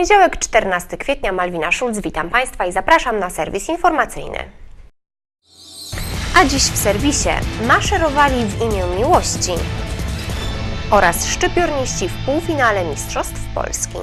poniedziałek 14 kwietnia Malwina Szulc, witam Państwa i zapraszam na serwis informacyjny. A dziś w serwisie maszerowali w imię miłości oraz szczypiorniści w półfinale Mistrzostw Polski.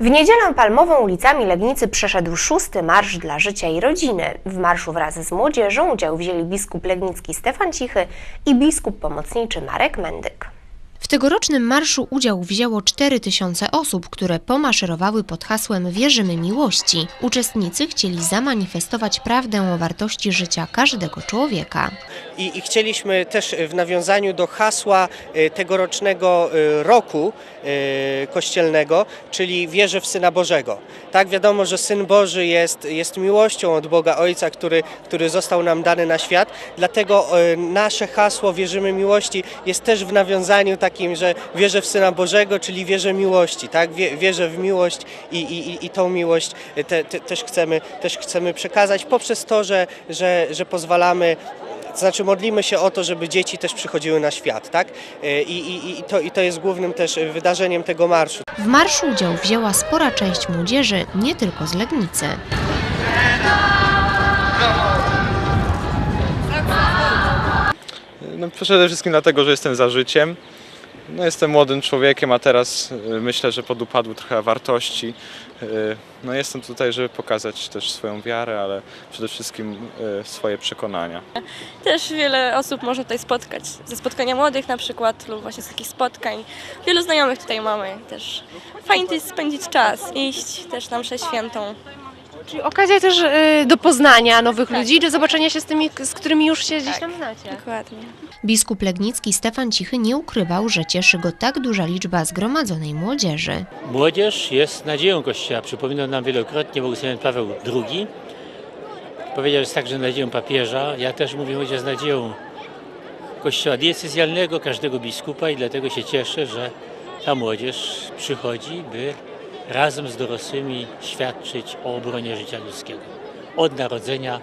W niedzielę palmową ulicami Legnicy przeszedł szósty Marsz dla Życia i Rodziny. W marszu wraz z młodzieżą udział wzięli biskup legnicki Stefan Cichy i biskup pomocniczy Marek Mendyk. W tegorocznym marszu udział wzięło 4 tysiące osób, które pomaszerowały pod hasłem Wierzymy miłości. Uczestnicy chcieli zamanifestować prawdę o wartości życia każdego człowieka. I, I chcieliśmy też w nawiązaniu do hasła e, tegorocznego e, roku e, kościelnego, czyli wierzę w Syna Bożego. Tak wiadomo, że Syn Boży jest, jest miłością od Boga Ojca, który, który został nam dany na świat. Dlatego nasze hasło wierzymy miłości jest też w nawiązaniu takim, że wierzę w Syna Bożego, czyli wierzę miłości. Tak? Wie- Wierzę w miłość i, i, i- tą miłość te, te, też, chcemy, też chcemy przekazać poprzez to, że, że, że pozwalamy to znaczy modlimy się o to, żeby dzieci też przychodziły na świat, tak? E, I, i, i, to, I to jest głównym też wydarzeniem tego marszu. W marszu udział wzięła spora część młodzieży, nie tylko z Legnicy. No przede wszystkim dlatego, że jestem za życiem. No jestem młodym człowiekiem, a teraz y, myślę, że podupadły trochę wartości. Y, No jestem tutaj, żeby pokazać też swoją wiarę, ale przede wszystkim y, swoje przekonania. Też wiele osób można tutaj spotkać. Ze spotkania młodych na przykład lub właśnie z takich spotkań. Wielu znajomych tutaj mamy też. Fajnie jest spędzić czas, iść też na mszę świętą. Czyli okazja też y, do poznania nowych ludzi, do zobaczenia się z tymi, z którymi już się gdzieś tam znacie. Dokładnie. Biskup legnicki Stefan Cichy nie ukrywał, że cieszy go tak duża liczba zgromadzonej młodzieży. Młodzież jest nadzieją Kościoła. Przypominał nam wielokrotnie Bogusław Paweł II. Powiedział, że jest także nadzieją papieża. Ja też mówię, że jest nadzieją Kościoła diecezjalnego, każdego biskupa i dlatego się cieszę, że ta młodzież przychodzi, by razem z dorosłymi świadczyć o obronie życia ludzkiego. Od narodzenia,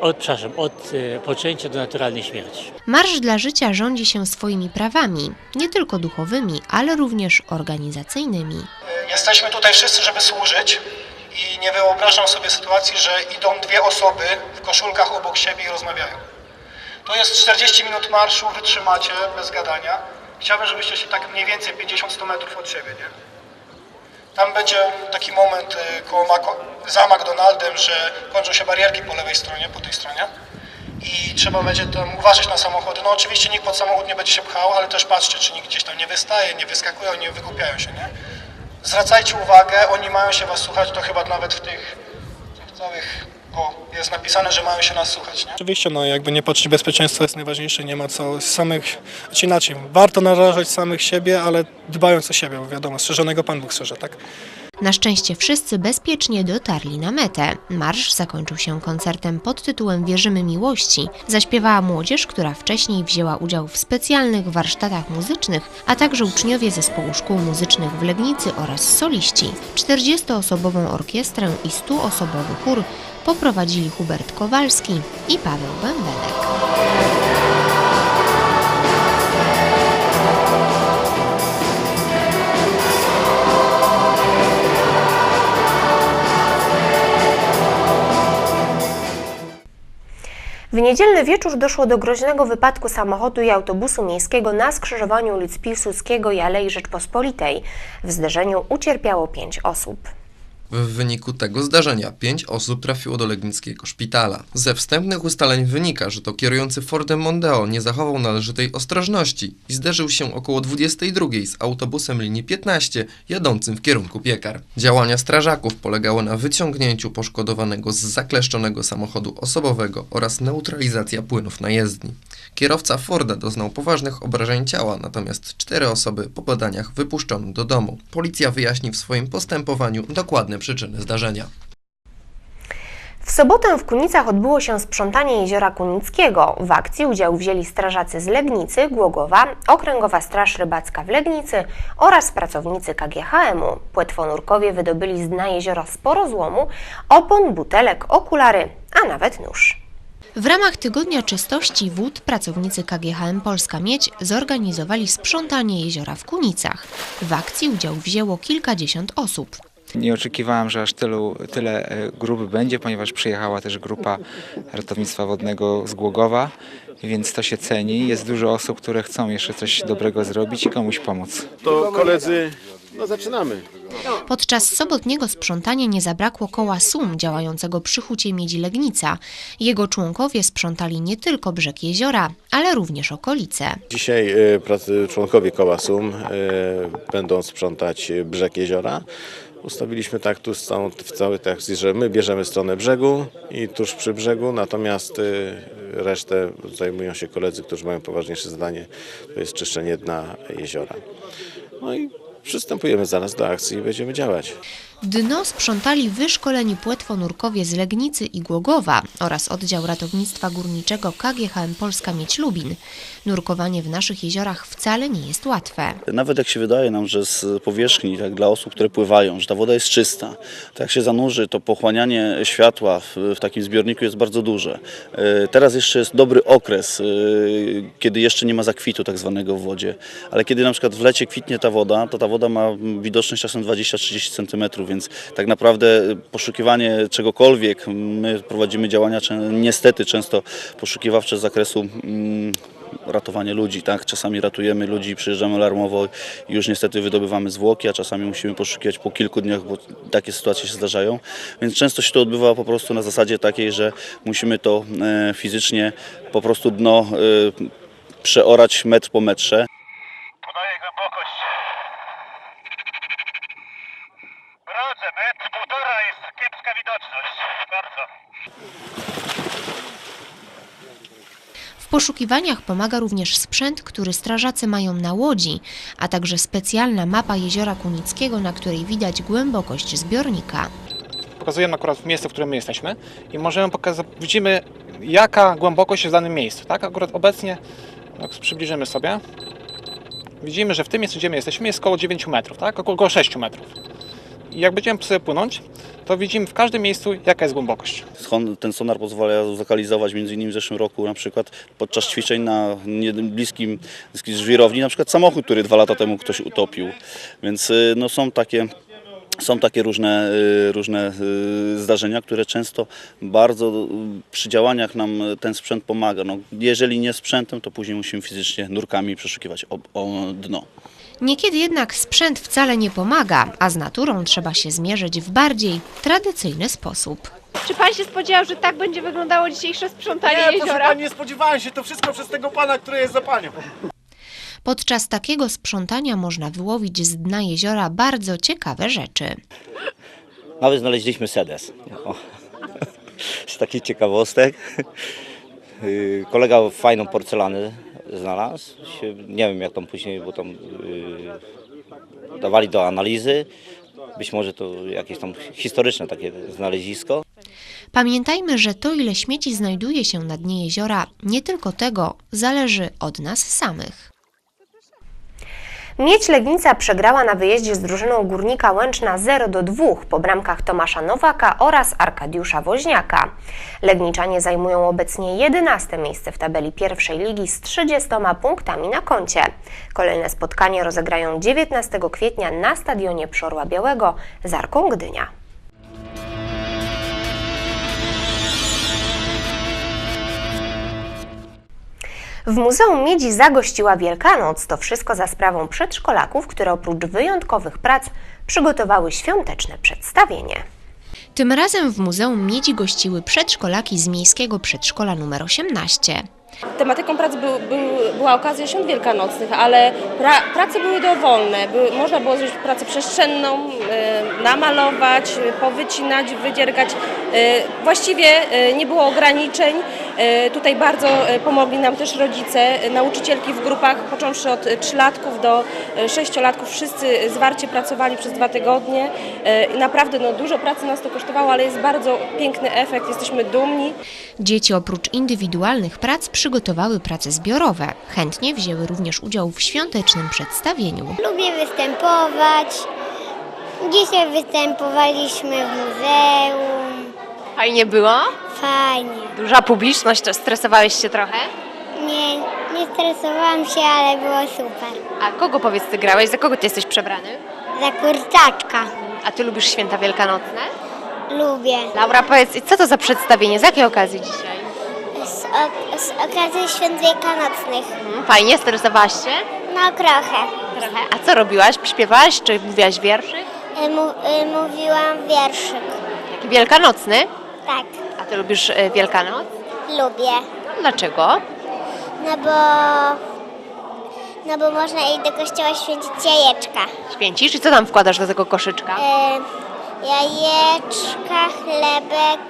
od, przepraszam, od e, poczęcia do naturalnej śmierci. Marsz dla życia rządzi się swoimi prawami, nie tylko duchowymi, ale również organizacyjnymi. Jesteśmy tutaj wszyscy, żeby służyć i nie wyobrażam sobie sytuacji, że idą dwie osoby w koszulkach obok siebie i rozmawiają. To jest 40 minut marszu, wytrzymacie bez gadania. Chciałbym, żebyście się tak mniej więcej 50-100 metrów od siebie, nie? Tam będzie taki moment y, koło Mako, za McDonaldem, że kończą się barierki po lewej stronie, po tej stronie i trzeba będzie tam uważać na samochody. No oczywiście nikt pod samochód nie będzie się pchał, ale też patrzcie, czy nikt gdzieś tam nie wystaje, nie wyskakują, nie wygłupiają się, nie? Zwracajcie uwagę, oni mają się was słuchać, to chyba nawet w tych, tych całych, o, jest napisane, że mają się nas słuchać, nie? Oczywiście, no jakby nie patrzeć, bezpieczeństwo jest najważniejsze, nie ma co samych, czy inaczej, warto narażać samych siebie, ale dbając o siebie, bo wiadomo, strzeżonego Pan Bóg strzeże, tak? Na szczęście wszyscy bezpiecznie dotarli na metę. Marsz zakończył się koncertem pod tytułem Wierzymy miłości. Zaśpiewała młodzież, która wcześniej wzięła udział w specjalnych warsztatach muzycznych, a także uczniowie zespołu szkół muzycznych w Legnicy oraz soliści. 40-osobową orkiestrę i 100-osobowy chór poprowadzili Hubert Kowalski i Paweł Bębenek. W niedzielny wieczór doszło do groźnego wypadku samochodu i autobusu miejskiego na skrzyżowaniu ulic Piłsudskiego i Alei Rzeczpospolitej. W zderzeniu ucierpiało pięć osób. W wyniku tego zdarzenia pięć osób trafiło do legnickiego szpitala. Ze wstępnych ustaleń wynika, że to kierujący Fordem Mondeo nie zachował należytej ostrożności i zderzył się około 22 z autobusem linii 15 jadącym w kierunku piekar. Działania strażaków polegały na wyciągnięciu poszkodowanego z zakleszczonego samochodu osobowego oraz neutralizacja płynów na jezdni. Kierowca Forda doznał poważnych obrażeń ciała, natomiast cztery osoby po badaniach wypuszczono do domu. Policja wyjaśni w swoim postępowaniu dokładne przyczyny zdarzenia. W sobotę w Kunicach odbyło się sprzątanie jeziora Kunickiego. W akcji udział wzięli strażacy z Legnicy, Głogowa, Okręgowa Straż Rybacka w Legnicy oraz pracownicy KGHM-u. Płetwonurkowie wydobyli z dna jeziora sporo złomu, opon, butelek, okulary, a nawet nóż. W ramach Tygodnia Czystości Wód pracownicy KGHM Polska Miedź zorganizowali sprzątanie jeziora w Kunicach. W akcji udział wzięło kilkadziesiąt osób. Nie oczekiwałem, że aż tylu, tyle e, grup będzie, ponieważ przyjechała też grupa ratownictwa wodnego z Głogowa, więc to się ceni. Jest dużo osób, które chcą jeszcze coś dobrego zrobić i komuś pomóc. To koledzy, no zaczynamy. Podczas sobotniego sprzątania nie zabrakło koła SUM działającego przy hucie Miedzi Legnica. Jego członkowie sprzątali nie tylko brzeg jeziora, ale również okolice. Dzisiaj e, pracy, członkowie koła SUM e, będą sprzątać e, brzeg jeziora. Ustawiliśmy tak tu całą, w całej akcji, że my bierzemy stronę brzegu i tuż przy brzegu, natomiast e, resztę zajmują się koledzy, którzy mają poważniejsze zadanie, to jest czyszczenie dna jeziora. No i przystępujemy zaraz do akcji i będziemy działać. Dno sprzątali wyszkoleni płetwonurkowie z Legnicy i Głogowa oraz oddział ratownictwa górniczego KGHM Polska Miedź Lubin. Nurkowanie w naszych jeziorach wcale nie jest łatwe. Nawet jak się wydaje nam, że z powierzchni, tak dla osób, które pływają, że ta woda jest czysta, to jak się zanurzy, to pochłanianie światła w, w takim zbiorniku jest bardzo duże. E, Teraz jeszcze jest dobry okres, e, kiedy jeszcze nie ma zakwitu tak zwanego w wodzie, ale kiedy na przykład w lecie kwitnie ta woda, to ta woda ma widoczność czasem 20-30 cm, więc tak naprawdę poszukiwanie czegokolwiek, my prowadzimy działania niestety często poszukiwawcze z zakresu mm, ratowanie ludzi, tak? Czasami ratujemy ludzi, przyjeżdżamy alarmowo i już niestety wydobywamy zwłoki, a czasami musimy poszukiwać po kilku dniach, bo takie sytuacje się zdarzają. Więc często się to odbywa po prostu na zasadzie takiej, że musimy to e, fizycznie po prostu dno e, przeorać metr po metrze. Podaję głębokość. Wrodzę, metr półtora jest kiepska widoczność. Bardzo. W poszukiwaniach pomaga również sprzęt, który strażacy mają na łodzi, a także specjalna mapa jeziora Kunickiego, na której widać głębokość zbiornika. pokazujemy akurat w miejscu, w którym my jesteśmy i możemy pokazać, widzimy jaka głębokość jest w danym miejscu, tak? Akurat obecnie, jak przybliżymy sobie, widzimy, że w tym miejscu, gdzie my jesteśmy, jest około 9 metrów, tak? Około 6 metrów. Jak będziemy sobie płynąć, to widzimy w każdym miejscu, jaka jest głębokość. Ten sonar pozwala zlokalizować innymi w zeszłym roku na przykład podczas ćwiczeń na bliskim żwirowni na przykład samochód, który dwa lata temu ktoś utopił. Więc y, no, są takie są takie różne, y, różne y, zdarzenia, które często bardzo przy działaniach nam ten sprzęt pomaga. No, jeżeli nie sprzętem, to później musimy fizycznie nurkami przeszukiwać o, o dno. Niekiedy jednak sprzęt wcale nie pomaga, a z naturą trzeba się zmierzyć w bardziej tradycyjny sposób. Czy pan się spodziewał, że tak będzie wyglądało dzisiejsze sprzątanie jeziora? nie spodziewałem się, to wszystko przez tego pana, który jest za panią. Podczas takiego sprzątania można wyłowić z dna jeziora bardzo ciekawe rzeczy. Nawet znaleźliśmy sedes. O. Z takich ciekawostek. Yy, Kolega fajną porcelanę znalazł. Nie wiem jak tam później, bo tam yy, dawali do analizy. Być może to jakieś tam historyczne takie znalezisko. Pamiętajmy, że to ile śmieci znajduje się na dnie jeziora, nie tylko tego zależy od nas samych. Miedź Legnica przegrała na wyjeździe z drużyną Górnika Łęczna 0 do 2 po bramkach Tomasza Nowaka oraz Arkadiusza Woźniaka. Legniczanie zajmują obecnie 11 miejsce w tabeli pierwszej ligi z 30 punktami na koncie. Kolejne spotkanie rozegrają 19 kwietnia na stadionie Przorła Białego z Arką Gdynia. W Muzeum Miedzi zagościła Wielkanoc. To wszystko za sprawą przedszkolaków, które oprócz wyjątkowych prac przygotowały świąteczne przedstawienie. Tym razem w Muzeum Miedzi gościły przedszkolaki z Miejskiego Przedszkola nr 18. Tematyką prac był, był, była okazja świąt wielkanocnych, ale pra, prace były dowolne. Można było zrobić pracę przestrzenną, e, namalować, powycinać, wydziergać. E, właściwie e, nie było ograniczeń. E, tutaj bardzo pomogli nam też rodzice, e, nauczycielki w grupach, począwszy od trzylatków do sześciolatków. Wszyscy zwarcie pracowali przez dwa tygodnie. I Naprawdę no, dużo pracy nas to kosztowało, ale jest bardzo piękny efekt. Jesteśmy dumni. Dzieci oprócz indywidualnych prac przygotowały prace zbiorowe. Chętnie wzięły również udział w świątecznym przedstawieniu. Lubię występować. Dzisiaj występowaliśmy w muzeum. Fajnie było? Fajnie. Duża publiczność, to stresowałeś się trochę? Nie, nie stresowałam się, ale było super. A kogo powiedz ty grałeś? Za kogo ty jesteś przebrany? Za kurczaczka. A ty lubisz święta wielkanocne? Lubię. Laura, powiedz, co to za przedstawienie? Z jakiej okazji dzisiaj? Z, ok- z okazji świąt wielkanocnych. Fajnie, stresowałaś się? No trochę. Trochę. A co robiłaś? Śpiewałaś czy mówiłaś wierszy? Y, Mu, y, mówiłam wierszyk. Taki wielkanocny? Tak, A ty lubisz y, Wielkanoc? lubię. No, dlaczego? No bo... No bo można iść do kościoła święcić jajeczka. Święcisz i co tam wkładasz do tego koszyczka? Y, jajeczka, chlebek,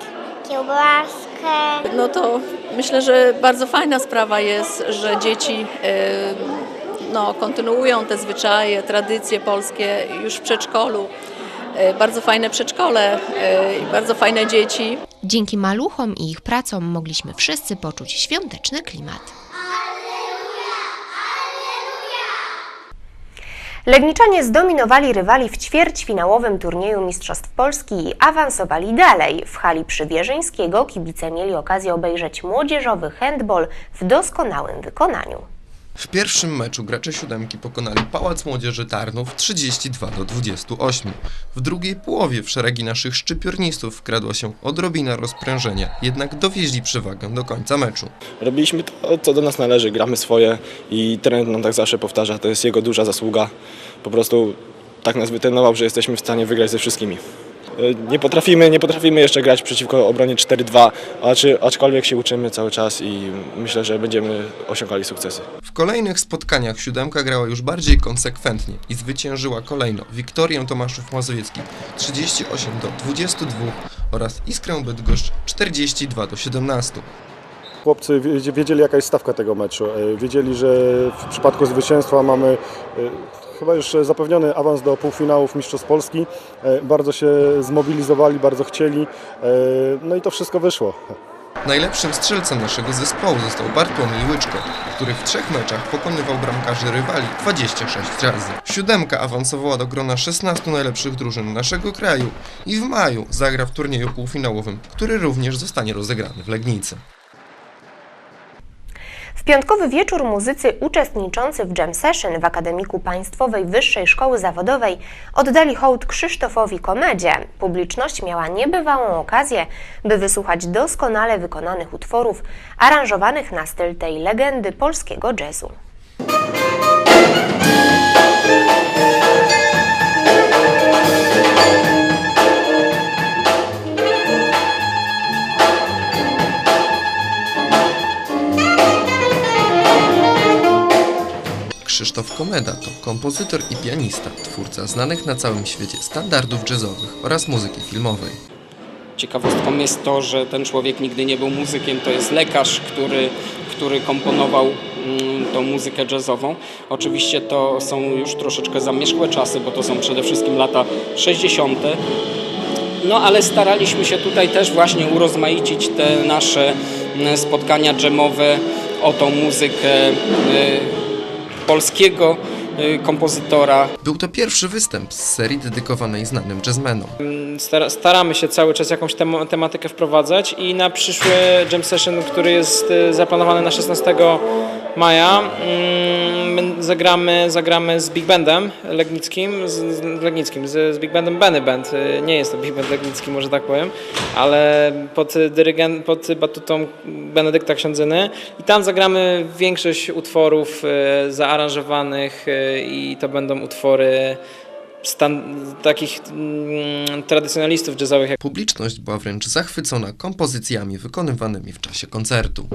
No to myślę, że bardzo fajna sprawa jest, że dzieci e, no, kontynuują te zwyczaje, tradycje polskie już w przedszkolu. E, Bardzo fajne przedszkole e, i bardzo fajne dzieci. Dzięki maluchom i ich pracom mogliśmy wszyscy poczuć świąteczny klimat. Legniczanie zdominowali rywali w ćwierćfinałowym turnieju Mistrzostw Polski i awansowali dalej. W hali Przywierzyńskiego kibice mieli okazję obejrzeć młodzieżowy handball w doskonałym wykonaniu. W pierwszym meczu gracze siódemki pokonali Pałac Młodzieży Tarnów 32 do 28. W drugiej połowie w szeregi naszych szczypiornistów wkradła się odrobina rozprężenia, jednak dowieźli przewagę do końca meczu. Robiliśmy to, co do nas należy, gramy swoje i trener nam tak zawsze powtarza, to jest jego duża zasługa. Po prostu tak nas wytrenował, że jesteśmy w stanie wygrać ze wszystkimi. Nie potrafimy, nie potrafimy jeszcze grać przeciwko obronie 4-2, acz- aczkolwiek się uczymy cały czas i myślę, że będziemy osiągali sukcesy. W kolejnych spotkaniach siódemka grała już bardziej konsekwentnie i zwyciężyła kolejno Wiktorię Tomaszów Mazowiecki 38 do 22 oraz Iskrę Bydgoszcz 42 do 17. Chłopcy wiedzie- wiedzieli, jaka jest stawka tego meczu. E, Wiedzieli, że w przypadku zwycięstwa mamy e, chyba już zapewniony awans do półfinałów Mistrzostw Polski. E, Bardzo się zmobilizowali, bardzo chcieli. e, No i to wszystko wyszło. Najlepszym strzelcem naszego zespołu został Bartłomiej Łyczko, który w trzech meczach pokonywał bramkarzy rywali 26 razy. Siódemka awansowała do grona 16 najlepszych drużyn naszego kraju i w maju zagra w turnieju półfinałowym, który również zostanie rozegrany w Legnicy. W piątkowy wieczór muzycy uczestniczący w Jam Session w Akademiku Państwowej Wyższej Szkoły Zawodowej oddali hołd Krzysztofowi Komedzie. Publiczność miała niebywałą okazję, by wysłuchać doskonale wykonanych utworów aranżowanych na styl tej legendy polskiego jazzu. Krzysztof Komeda to kompozytor i pianista, twórca znanych na całym świecie standardów jazzowych oraz muzyki filmowej. Ciekawostką jest to, że ten człowiek nigdy nie był muzykiem, to jest lekarz, który, który komponował mm, tą muzykę jazzową. Oczywiście to są już troszeczkę zamierzchłe czasy, bo to są przede wszystkim lata 60. No ale staraliśmy się tutaj też właśnie urozmaicić te nasze mm, spotkania dżemowe o tą muzykę y, polskiego y, kompozytora, Był to pierwszy występ z serii dedykowanej znanym jazzmenom. Stara- Staramy się cały czas jakąś tem- tematykę wprowadzać i na przyszły jam session, który jest e, zaplanowany na 16 maja, mm, zagramy, zagramy z Big Bandem Legnickim, z, z Legnickim, z, z Big Bandem Benny Band. E, Nie jest to Big Band Legnicki, może tak powiem, ale pod, dyrygen, pod batutą Benedykta Ksiądzyny i tam zagramy większość utworów e, zaaranżowanych e, i to będą utwory stan- takich mm, tradycjonalistów jazzowych. Publiczność była wręcz zachwycona kompozycjami wykonywanymi w czasie koncertu.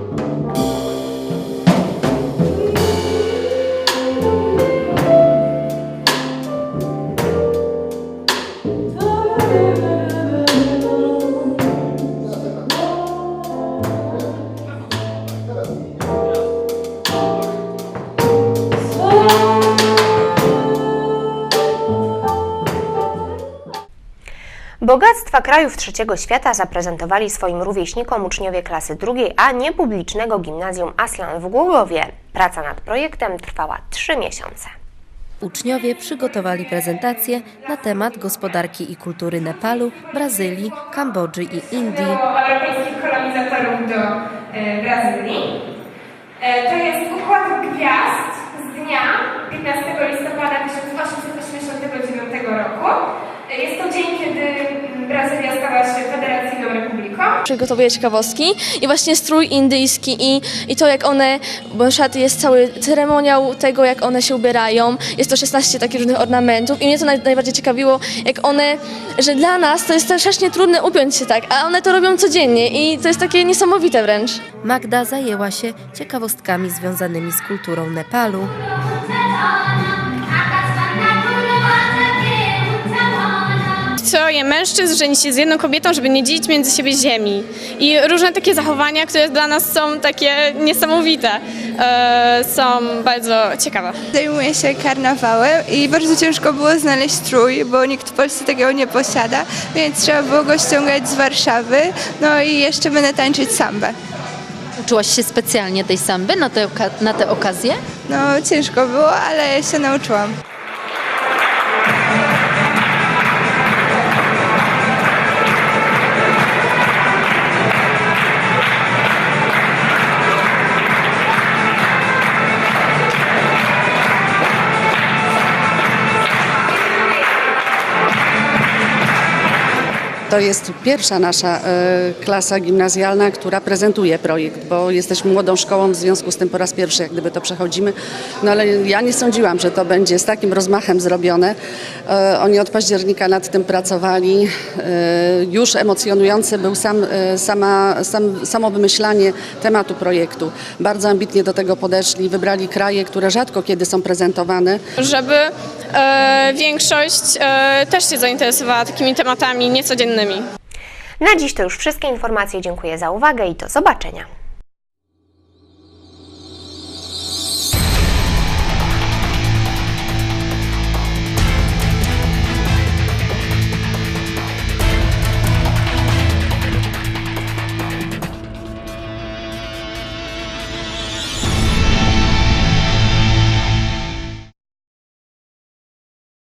Bogactwa krajów trzeciego świata zaprezentowali swoim rówieśnikom uczniowie klasy drugiej A niepublicznego gimnazjum Aslan w Głogowie. Praca nad projektem trwała trzy miesiące. Uczniowie przygotowali prezentację na temat gospodarki i kultury Nepalu, Brazylii, Kambodży i Indii. e, Brazylii. E, To jest układ gwiazd z dnia 15 listopada 1889 roku. E, Jest to dzień, kiedy przygotowuję ciekawostki i właśnie strój indyjski i, i to jak one, bo przykład jest cały ceremoniał tego jak one się ubierają, jest to 16 takich różnych ornamentów i mnie to naj, najbardziej ciekawiło, jak one, że dla nas to jest strasznie trudne upiąć się tak, a one to robią codziennie i to jest takie niesamowite wręcz. Magda zajęła się ciekawostkami związanymi z kulturą Nepalu. Troje mężczyzn żeni się z jedną kobietą, żeby nie dzielić między siebie ziemi. I różne takie zachowania, które dla nas są takie niesamowite, e, są bardzo ciekawe. Zajmuję się karnawałem i bardzo ciężko było znaleźć strój, bo nikt w Polsce takiego nie posiada, więc trzeba było go ściągać z Warszawy. No i jeszcze będę tańczyć sambę. Uczyłaś się specjalnie tej samby na te, na te okazje? No ciężko było, ale się nauczyłam. To jest pierwsza nasza e, klasa gimnazjalna, która prezentuje projekt, bo jesteśmy młodą szkołą, w związku z tym po raz pierwszy jak gdyby to przechodzimy. No ale ja nie sądziłam, że to będzie z takim rozmachem zrobione. E, Oni od października nad tym pracowali. E, Już emocjonujący był sam, sama, sam, samo wymyślanie tematu projektu. Bardzo ambitnie do tego podeszli, wybrali kraje, które rzadko kiedy są prezentowane. Żeby większość też się zainteresowała takimi tematami niecodziennymi. Na dziś to już wszystkie informacje. Dziękuję za uwagę i do zobaczenia.